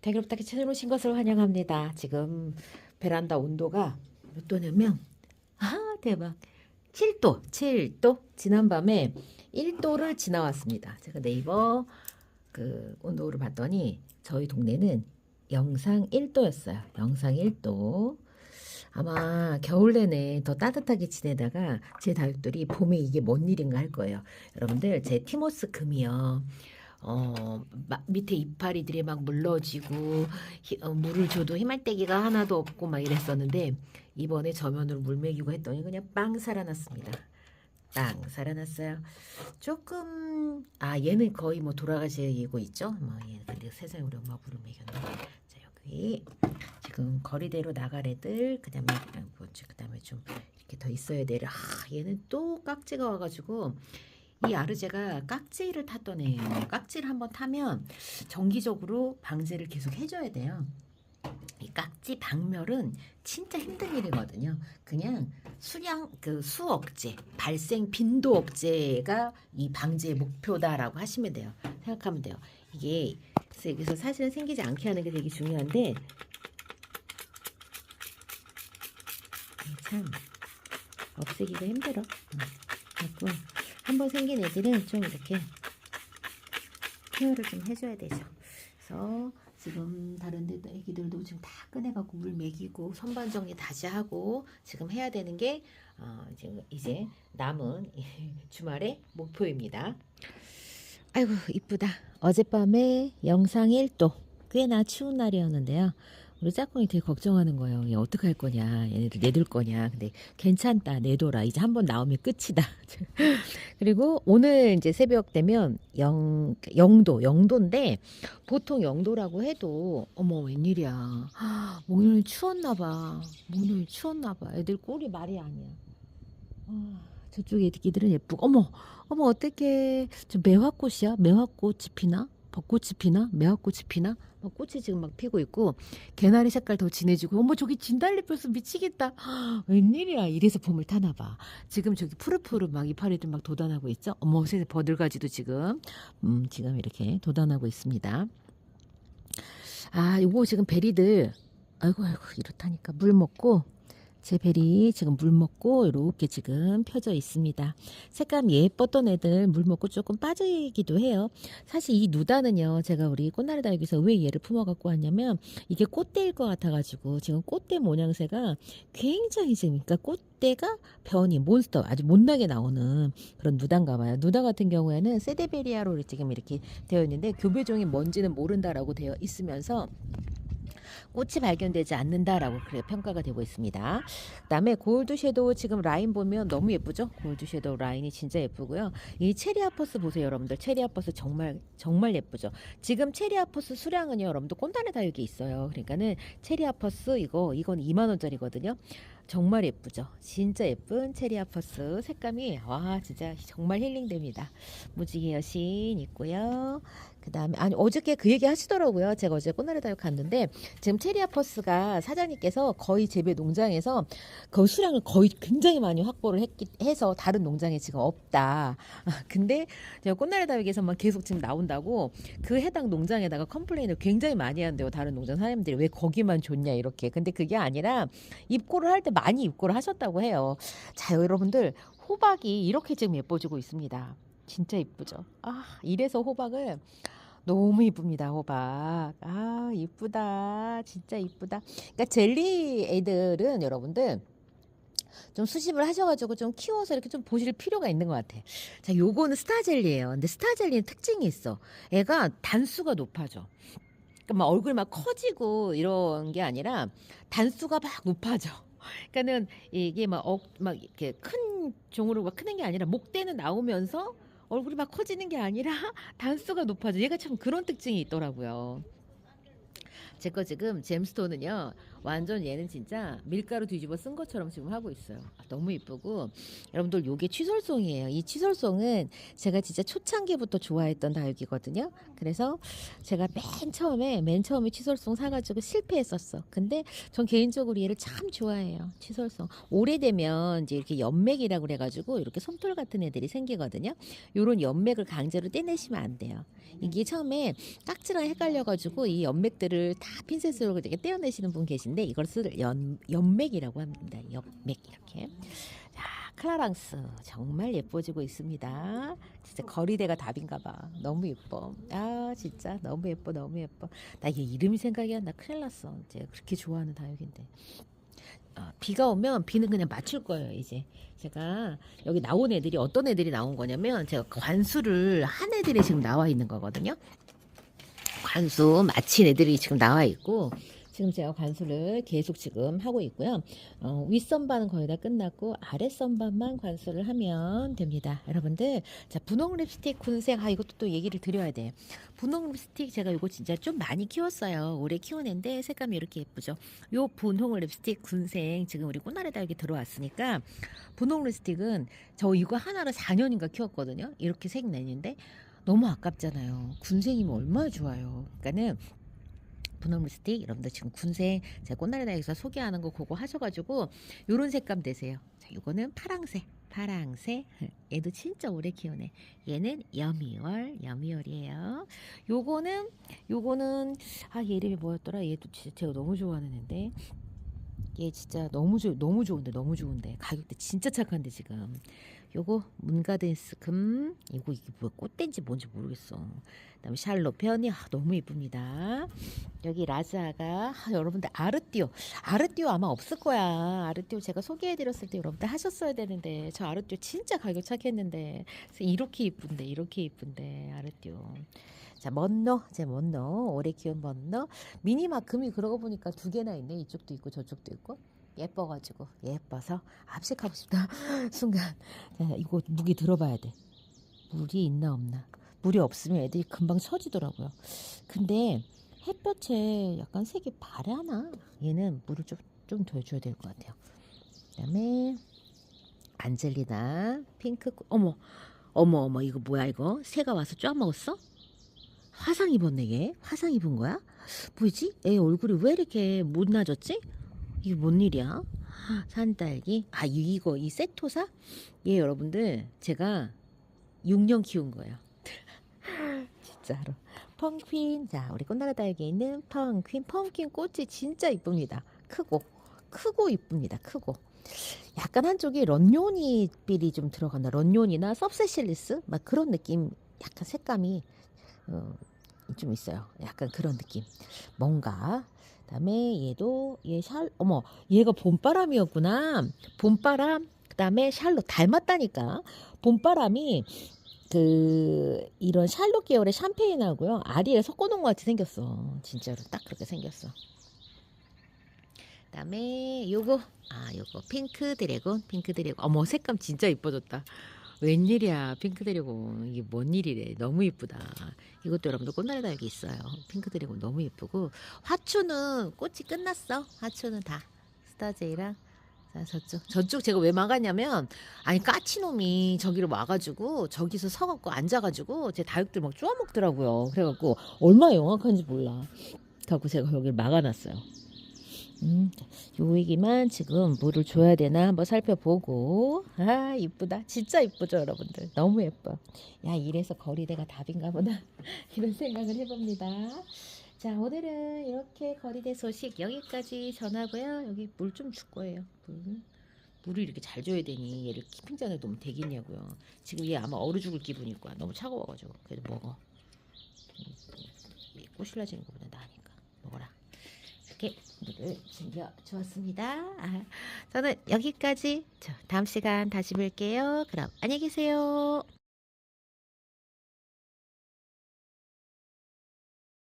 대기롭다기 채널 오신 것을 환영합니다. 지금 베란다 온도가 몇 도냐면 아 대박 7도 7도 지난밤에 1도를 지나왔습니다. 제가 네이버 그 온도를 봤더니 저희 동네는 영상 1도였어요. 영상 1도. 아마 겨울 내내 더 따뜻하게 지내다가 제 다육들이 봄에 이게 뭔 일인가 할 거예요. 여러분들 제 티모스 금이요. 어, 마- 밑에 이파리들이 막 물러지고 히- 어, 물을 줘도 희말대기가 하나도 없고 막 이랬었는데 이번에 저면으로 물 먹이고 했더니 그냥 빵 살아났습니다. 빵 살아났어요. 조금 아 얘는 거의 뭐 돌아가시고 있죠. 뭐 얘, 근데 세상에 우리 엄마 물을 먹였네. 자 여기 지금 거리대로 나갈 애들 그다음에 아, 그다음에 좀 이렇게 더 있어야 될. 아 얘는 또 깍지가 와가지고 이 아르제가 깍지를 탔던 애예요. 깍지를 한번 타면 정기적으로 방제를 계속 해줘야 돼요. 이 깍지 박멸은 진짜 힘든 일이거든요. 그냥 수량 그 수 억제 발생 빈도 억제가 이 방제의 목표다라고 하시면 돼요. 생각하면 돼요. 이게 여기서 사실은 생기지 않게 하는 게 되게 중요한데 참 없애기가 힘들어. 응. 그래갖고 한번 생긴 애들은 좀 이렇게 케어를 좀 해줘야 되죠. 그래서 지금 다른 데 애기들도 지금 다 꺼내갖고 물 먹이고 선반 정리 다시 하고 지금 해야 되는 게 어, 지금 이제 남은 주말의 목표입니다. 아이고 이쁘다. 어젯밤에 영상 1도 꽤나 추운 날이었는데요. 우리 짝꿍이 되게 걱정하는 거예요. 얘 어떻게 할 거냐, 얘네들 내둘 거냐. 근데 괜찮다, 내둬라. 이제 한 번 나오면 끝이다. 그리고 오늘 이제 새벽 되면 영 영도 영도인데 보통 영도라고 해도 어머 웬일이야. 오늘 추웠나 봐. 오늘 추웠나 봐. 애들 꼴이 말이 아니야. 아, 저쪽 애기들은 예쁘고 어머 어머 어떡해. 저 매화꽃이야? 매화꽃이 피나? 벚꽃이 피나? 매화꽃이 피나? 막 꽃이 지금 막 피고 있고 개나리 색깔 더 진해지고 어머 저기 진달래 폈어 미치겠다. 웬일이야 이래서 봄을 타나 봐. 지금 저기 푸르푸르 막 이파리들 막 돋아나고 있죠. 어머 세상 버들가지도 지금 음 지금 이렇게 돋아나고 있습니다. 아 요거 지금 베리들 아이고 아이고 이렇다니까 물 먹고 제 베리 지금 물 먹고 이렇게 지금 펴져 있습니다. 색감 예뻤던 애들 물 먹고 조금 빠지기도 해요. 사실 이 누다는요, 제가 우리 꽃나리 다육에서 왜 얘를 품어 갖고 왔냐면 이게 꽃대일 것 같아 가지고 지금 꽃대 모양새가 굉장히 지금 그러니까 꽃대가 변이 몬스터 아주 못나게 나오는 그런 누다인가 봐요. 누다 같은 경우에는 세데베리아로 지금 이렇게 되어 있는데 교배종이 뭔지는 모른다라고 되어 있으면서 꽃이 발견되지 않는다라고 그래 평가가 되고 있습니다. 그다음에 골드 섀도우 지금 라인 보면 너무 예쁘죠? 골드 섀도우 라인이 진짜 예쁘고요. 이 체리 아퍼스 보세요, 여러분들. 체리 아퍼스 정말 정말 예쁘죠. 지금 체리 아퍼스 수량은요, 여러분들 꼰단에 다육이 있어요. 그러니까는 체리 아퍼스 이거 이건 2만 원짜리거든요. 정말 예쁘죠. 진짜 예쁜 체리 아퍼스 색감이 와 진짜 정말 힐링됩니다. 무지개 여신 있고요. 그다음에 아니 어저께 그 얘기 하시더라고요. 제가 어제 꽃나래 다육 갔는데 지금 체리아퍼스가 사장님께서 거의 재배 농장에서 그 수량을 거의 굉장히 많이 확보를 했기, 해서 다른 농장에 지금 없다. 아, 근데 제가 꽃나래 다육에서만 계속 지금 나온다고 그 해당 농장에다가 컴플레인을 굉장히 많이 한대요. 다른 농장 사장님들이 왜 거기만 줬냐 이렇게. 근데 그게 아니라 입고를 할 때 많이 입고를 하셨다고 해요. 자 여러분들 호박이 이렇게 지금 예뻐지고 있습니다. 진짜 이쁘죠. 아 이래서 호박을 너무 이쁩니다 호박. 아 이쁘다. 진짜 이쁘다. 그러니까 젤리 애들은 여러분들 좀 수집을 하셔가지고 좀 키워서 이렇게 좀 보실 필요가 있는 것 같아. 자, 요거는 스타젤리예요. 근데 스타젤리는 특징이 있어. 애가 단수가 높아져. 그러니까 막 얼굴 막 커지고 이런 게 아니라 단수가 막 높아져. 그러니까는 이게 막, 어, 막 이렇게 큰 종으로 막 크는 게 아니라 목대는 나오면서 얼굴이 막 커지는 게 아니라 단수가 높아져. 얘가 참 그런 특징이 있더라고요. 제 거 지금 잼스톤은요 완전 얘는 진짜 밀가루 뒤집어 쓴 것처럼 지금 하고 있어요. 아, 너무 이쁘고. 여러분들 요게 취솔송이에요. 이 취솔송은 제가 진짜 초창기부터 좋아했던 다육이거든요. 그래서 제가 맨 처음에 맨 처음에 취솔송 사가지고 실패했었어. 근데 전 개인적으로 얘를 참 좋아해요 취솔송. 오래되면 이제 이렇게 연맥이라고 그래가지고 이렇게 솜털 같은 애들이 생기거든요. 요런 연맥을 강제로 떼내시면 안 돼요. 이게 처음에 깍지랑 헷갈려가지고 이 연맥들을 다 핀셋으로 이렇게 떼어내시는 분 계신 데 이것을 연, 연맥이라고 합니다. 연맥 이렇게. 자, 클라랑스 정말 예뻐지고 있습니다. 진짜 거리대가 답인가 봐. 너무 예뻐. 아, 진짜 너무 예뻐, 너무 예뻐. 나 이게 이름이 생각이 안 나. 큰일 났어. 이제 그렇게 좋아하는 다육인데. 어, 비가 오면 비는 그냥 맞출 거예요, 이제. 제가 여기 나온 애들이 어떤 애들이 나온 거냐면 제가 관수를 한 애들이 지금 나와 있는 거거든요. 관수 마친 애들이 지금 나와 있고 지금 제가 관수를 계속 지금 하고 있고요. 어, 윗선반은 거의 다 끝났고 아랫선반만 관수를 하면 됩니다. 여러분들 자 분홍 립스틱 군색 아 이것도 또 얘기를 드려야 돼. 분홍 립스틱 제가 이거 진짜 좀 많이 키웠어요. 올해 키워낸데 색감이 이렇게 예쁘죠. 요 분홍 립스틱 군색 지금 우리 꽃날에다 여기 들어왔으니까 분홍 립스틱은 저 이거 하나를 4년인가 키웠거든요. 이렇게 색 내는데 너무 아깝잖아요. 군생이면 얼마나 좋아요. 그러니까는 분홍 립스틱 여러분들 지금 군생 제가 꽃날에다에서 소개하는 거 그거 하셔가지고 요런 색감 되세요. 자, 요거는 파랑색. 파랑색 얘도 진짜 오래 키우네. 얘는 여미월 여미월이에요. 요거는 요거는 아 얘 이름이 뭐였더라? 얘도 진짜 제가 너무 좋아하는 애인데. 얘 진짜 너무 좋 너무 좋은데 너무 좋은데. 가격대 진짜 착한데 지금 요거 문가든스 금. 이거 이게 뭐야? 꽃된지 뭔지 모르겠어. 그다음에 샬롯 편이. 아, 너무 이쁩니다. 여기 라자가 아, 여러분들 아르띠오. 아르띠오 아마 없을 거야. 아르띠오 제가 소개해드렸을 때 여러분들 하셨어야 되는데 저 아르띠오 진짜 가격 착했는데. 이렇게 이쁜데 이렇게 이쁜데 아르띠오. 자 먼너 제 먼너. 오래 키운 먼너. 미니마금이 그러고 보니까 두 개나 있네. 이쪽도 있고 저쪽도 있고 예뻐가지고 예뻐서 압색하고 싶다. 순간. 자, 이거 무기 들어봐야 돼. 물이 있나 없나. 물이 없으면 애들이 금방 처지더라고요. 근데 햇볕에 약간 색이 바래하나? 얘는 물을 좀 좀 더 줘야 될 것 같아요. 그다음에 안젤리나 핑크 꽃- 어머 어머 어머 이거 뭐야 이거? 새가 와서 쫙 먹었어? 화상 입었네 얘. 화상 입은 거야? 뭐지? 애 얼굴이 왜 이렇게 못나졌지 이게 뭔 일이야? 산딸기. 아, 이거, 이 세토사? 얘 여러분들, 제가 6년 키운 거예요. 진짜로. 펑퀸. 자, 우리 꽃나라 딸기에 있는 펑퀸. 펑퀸 꽃이 진짜 이쁩니다. 크고, 크고 이쁩니다. 크고. 약간 한쪽이 런요니 빌이 좀 들어간다. 런요니나 섭세실리스? 막 그런 느낌, 약간 색감이, 어, 좀 있어요. 약간 그런 느낌. 뭔가 그 다음에 얘도 얘 샬 어머 얘가 봄바람이었구나. 봄바람 그 다음에 샬롯 닮았다니까. 봄바람이 그 이런 샬롯 계열의 샴페인하고요. 아리엘 섞어놓은 것 같이 생겼어. 진짜로 딱 그렇게 생겼어. 그다음에 요거 아 요거 핑크 드래곤 핑크 드래곤. 어머 색감 진짜 이뻐졌다 웬일이야 핑크 드래곤. 이게 뭔 일이래. 너무 이쁘다. 이것도 여러분들 꽃날에다 여기 있어요. 핑크 드래곤 너무 이쁘고. 화초는 꽃이 끝났어. 화초는 다. 스타제이랑 자 저쪽. 저쪽 제가 왜 막았냐면 아니 까치놈이 저기로 와가지고 저기서 서갖고 앉아가지고 제 다육들 막 쪼아먹더라고요. 그래갖고 얼마 나 영악한지 몰라. 그래갖고 제가 여기를 막아놨어요 음, 요 얘기만 지금 물을 줘야 되나 한번 살펴보고. 아 이쁘다. 진짜 이쁘죠 여러분들? 너무 예뻐. 야 이래서 거리대가 답인가 보다. 이런 생각을 해봅니다. 자 오늘은 이렇게 거리대 소식 여기까지 전하고요. 여기 물 좀 줄 거예요 물. 물을 이렇게 잘 줘야 되니 얘를 키핑잔에 놓으면 되겠냐고요. 지금 얘 아마 얼어 죽을 기분일 거야. 너무 차가워가지고. 그래도 먹어. 음, 꼬실라지는 것보다 나으니까. 먹어라 이렇게 물을 챙겨 주었습니다. 아, 저는 여기까지. 저 다음 시간 다시 뵐게요. 그럼 안녕히 계세요.